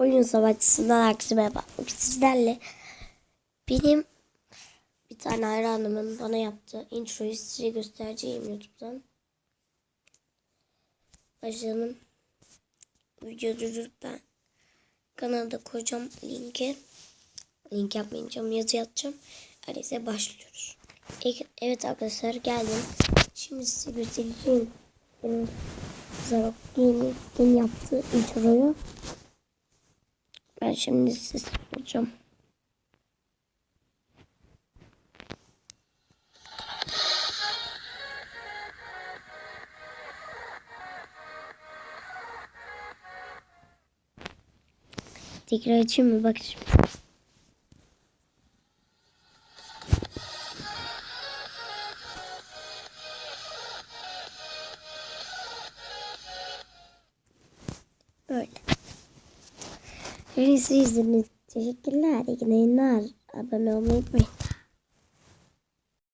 Oyun savaşçısından merhaba. Bugün sizlerle benim bir tane hayranımın bana yaptığı introyu size göstereceğim YouTube'dan. Başlayalım. Video ben kanalda koyacağım linki. Link yapmayacağım yazı yazacağım. Öyleyse başlıyoruz. Evet arkadaşlar geldim. Şimdi size göstereceğim. Benim Zarok Gaming'in yaptığı introyu. Ben şimdi size soracağım. Tekrar açayım mı? Bak şimdi. Böyle. Beni izlediğiniz için teşekkürler. İyi yayınlar. Abone olmayı unutmayın.